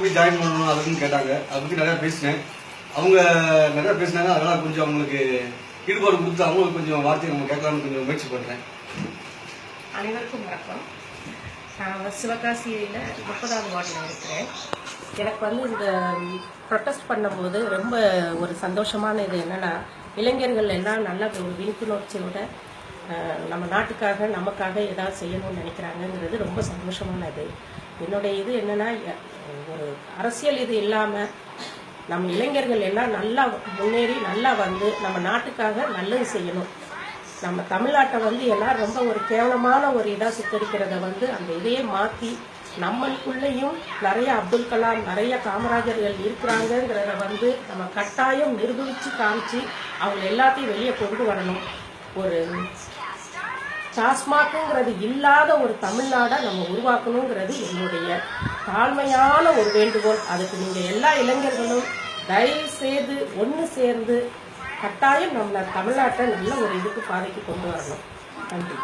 போய் ஜாயின் பண்ணணும் அதுக்குன்னு கேட்டாங்க. அதை பற்றி நிறையா பேசினேன். அவங்க நிறையா பேசினாங்க. அதனால் கொஞ்சம் அவங்களுக்கு ஈடுபாடு கொடுத்து அவங்களுக்கு கொஞ்சம் வார்த்தையை நம்ம கேட்கலாம்னு கொஞ்சம் முயற்சி பண்ணுறேன் அனைவருக்கும் வணக்கம். நான் சிவகாசியில் முப்பதாவது வார்டில் இருக்கிறேன். எனக்கு வந்து இந்த ப்ரொட்டஸ்ட் பண்ணும்போது ரொம்ப ஒரு சந்தோஷமான இது என்னன்னா இளைஞர்கள் எல்லாம் நல்ல ஒரு விழிப்புணர்ச்சியோட நம்ம நாட்டுக்காக நமக்காக ஏதாவது செய்யணும்னு நினைக்கிறாங்கங்கிறது ரொம்ப சந்தோஷமானது என்னுடைய இது என்னன்னா ஒரு அரசியல் இது இல்லாமல் நம்ம இளைஞர்கள் எல்லாம் நல்லா முன்னேறி நல்லா வந்து நம்ம நாட்டுக்காக நல்லது செய்யணும். நம்ம தமிழ்நாட்டை வந்து எல்லாம் ரொம்ப ஒரு கேவலமான ஒரு இதாக சித்தரிக்கிறத வந்து அந்த இதையே மாற்றி நம்மளுக்குள்ளேயும் நிறைய அப்துல் கலாம் நிறைய காமராஜர்கள் இருக்கிறாங்கங்கிறத வந்து நம்ம கட்டாயம் நிரூபித்து காமிச்சு அவங்க எல்லாத்தையும் வெளியே கொண்டு வரணும். ஒரு டாஸ்மாக்குங்கிறது இல்லாத ஒரு தமிழ்நாடை நம்ம உருவாக்கணுங்கிறது என்னுடைய தாழ்மையான ஒரு வேண்டுகோள். அதுக்கு நீங்கள் எல்லா இளைஞர்களும் தயவு செய்து ஒன்று சேர்ந்து கட்டாயம் நம்மளை தமிழ்நாட்டை நல்ல ஒரு இதுக்கு பாதைக்கு கொண்டு வரணும். நன்றி.